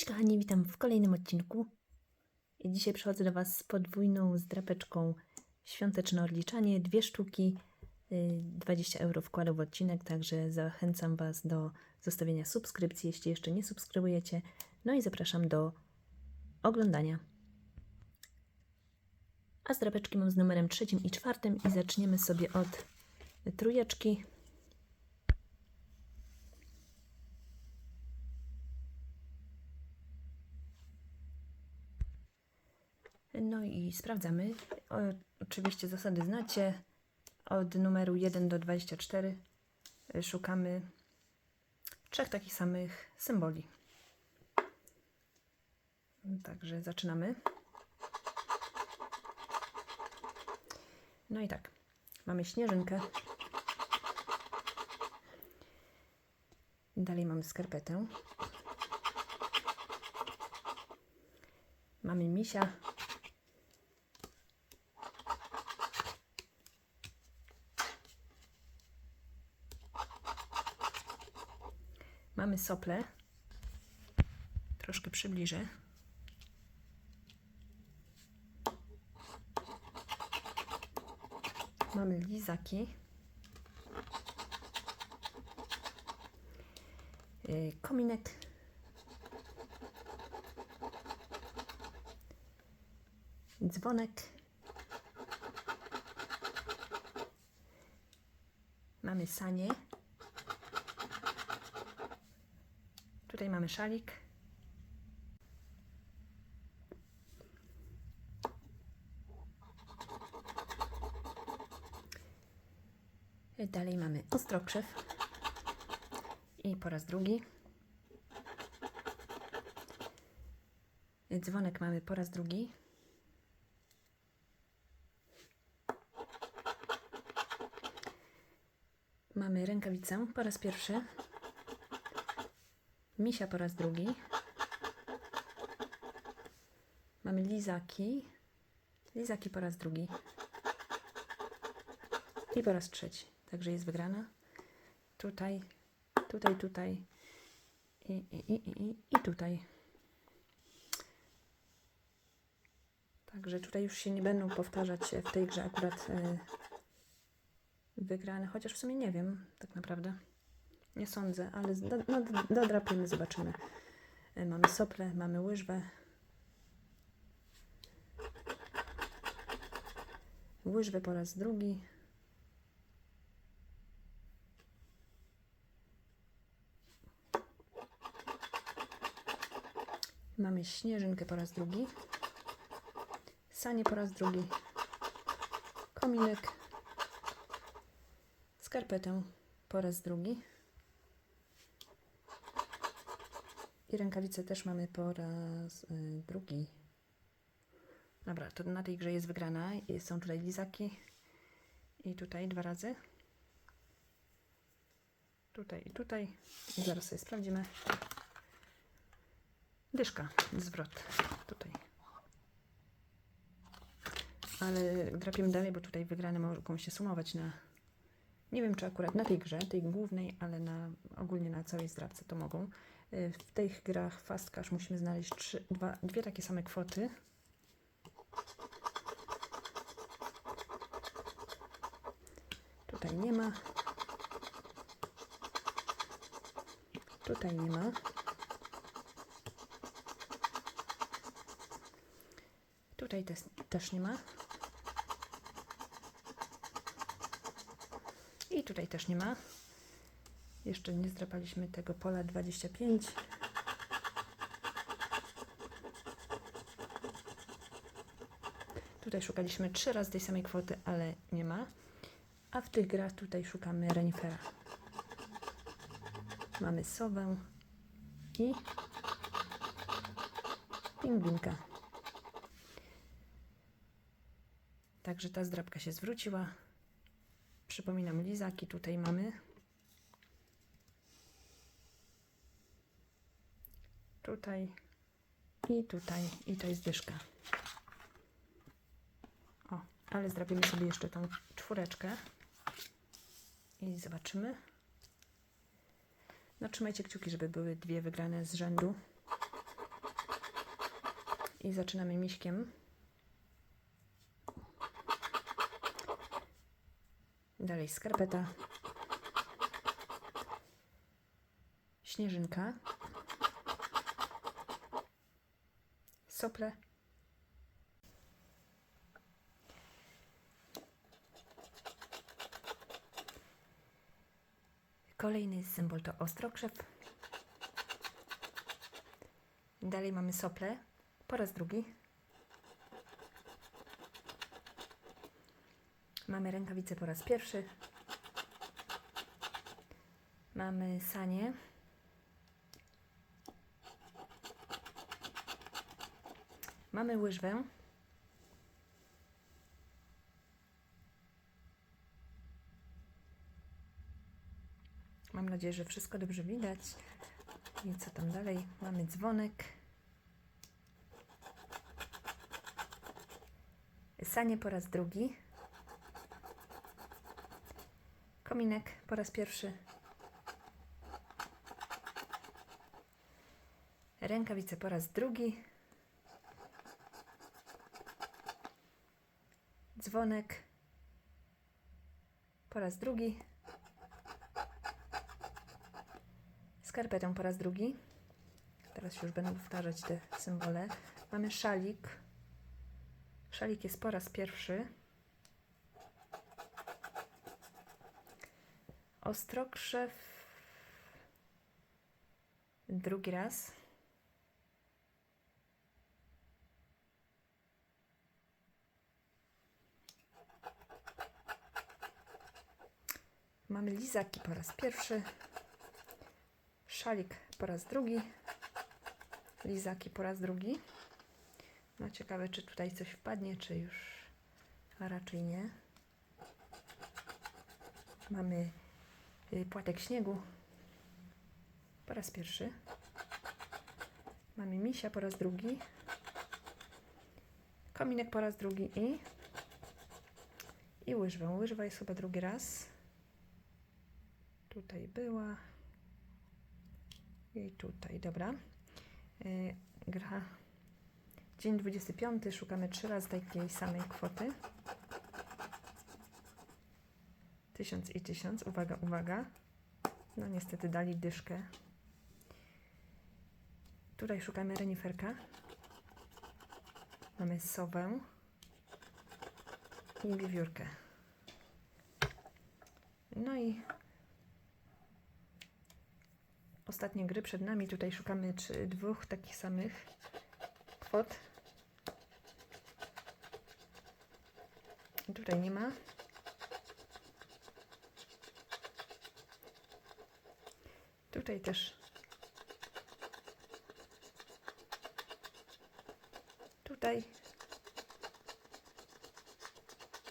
Cześć kochani, witam w kolejnym odcinku. Dzisiaj przychodzę do Was z podwójną zdrapeczką świąteczne odliczanie, dwie sztuki, y, 20 euro wkładu w odcinek, także zachęcam Was do zostawienia subskrypcji, jeśli jeszcze nie subskrybujecie. No i zapraszam do oglądania. A zdrapeczki mam z numerem trzecim i czwartym i zaczniemy sobie od trójeczki. No i sprawdzamy. O, oczywiście zasady znacie. Od numeru 1 do 24 y, szukamy trzech takich samych symboli. Także zaczynamy. No i tak. Mamy śnieżynkę. Dalej mamy skarpetę. Mamy misia. Mamy sople. Troszkę przybliżę. Mamy lizaki. Yy, Kominek. Dzwonek. Mamy sanie. Mamy szalik. Dalej mamy ostrokrzew. I po raz drugi. Dzwonek mamy po raz drugi. Mamy rękawicę po raz pierwszy. Misia po raz drugi. Mamy lizaki. Lizaki po raz drugi. I po raz trzeci. Także jest wygrana. Tutaj, tutaj, tutaj. I, i, i, i, i tutaj. Także tutaj już się nie będą powtarzać w tej grze akurat y, wygrane. Chociaż w sumie nie wiem tak naprawdę. Nie sądzę, ale do, no, dodrapiemy, zobaczymy. E, Mamy sople, mamy łyżwę. Łyżwę po raz drugi. Mamy śnieżynkę po raz drugi. Sanie po raz drugi. Kominek. Skarpetę po raz drugi. I rękawice też mamy po raz y, drugi. Dobra, to na tej grze jest wygrana. Są tutaj lizaki. I tutaj dwa razy. Tutaj i tutaj. I zaraz sobie sprawdzimy. Dyszka, zwrot. Tutaj. Ale drapiemy dalej, bo tutaj wygrane mogą się sumować na... Nie wiem, czy akurat na tej grze, tej głównej, ale na, ogólnie na całej zdrabce to mogą. Y, W tych grach Fast Cash musimy znaleźć trzy, dwa, dwie takie same kwoty. Tutaj nie ma. Tutaj nie ma. Tutaj też, też nie ma. I tutaj też nie ma. Jeszcze nie zdrapaliśmy tego pola 25. Tutaj szukaliśmy trzy razy tej samej kwoty, ale nie ma. A w tych grach tutaj szukamy renifera. Mamy sowę i pingwinka. Także ta zdrabka się zwróciła. Przypominam, lizaki tutaj mamy. Tutaj i tutaj. I to jest dyszka. O, ale zrobimy sobie jeszcze tą czwóreczkę. I zobaczymy. No trzymajcie kciuki, żeby były dwie wygrane z rzędu. I zaczynamy miśkiem. Dalej skarpeta. Śnieżynka. Sople. Kolejny symbol to ostrokrzew. Dalej mamy sople. Po raz drugi. Mamy rękawice po raz pierwszy. Mamy sanie. Mamy łyżwę. Mam nadzieję, że wszystko dobrze widać. I co tam dalej? Mamy dzwonek. Sanie po raz drugi. Kominek po raz pierwszy. Rękawice po raz drugi. Dzwonek po raz drugi. Skarpetę po raz drugi. Teraz już będę powtarzać te symbole. Mamy szalik. Szalik jest po raz pierwszy. Ostrokrzew. Drugi raz. Mamy lizaki po raz pierwszy. Szalik po raz drugi. Lizaki po raz drugi. No ciekawe, czy tutaj coś wpadnie, czy już a raczej nie. Mamy y, płatek śniegu po raz pierwszy. Mamy misia po raz drugi. Kominek po raz drugi i i łyżwę. Łyżwa jest chyba drugi raz. Tutaj była. I tutaj, dobra. Yy, gra. Dzień 25. Szukamy trzy razy takiej samej kwoty. 1000 i 1000. Uwaga, uwaga. No niestety dali dyszkę. Tutaj szukamy reniferka. Mamy sowę i wiewiórkę. No i ostatnie gry przed nami. Tutaj szukamy czy dwóch takich samych kwot. Tutaj nie ma. Tutaj też. Tutaj.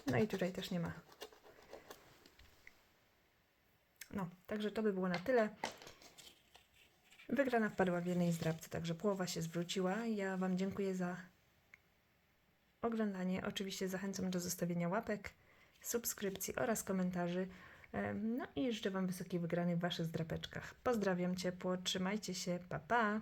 No i tutaj też nie ma. No, także to by było na tyle. Wygrana wpadła w jednej zdrabce, także połowa się zwróciła. Ja Wam dziękuję za oglądanie. Oczywiście zachęcam do zostawienia łapek, subskrypcji oraz komentarzy. No i życzę Wam wysokiej wygranej w Waszych zdrapeczkach. Pozdrawiam ciepło, trzymajcie się, pa pa!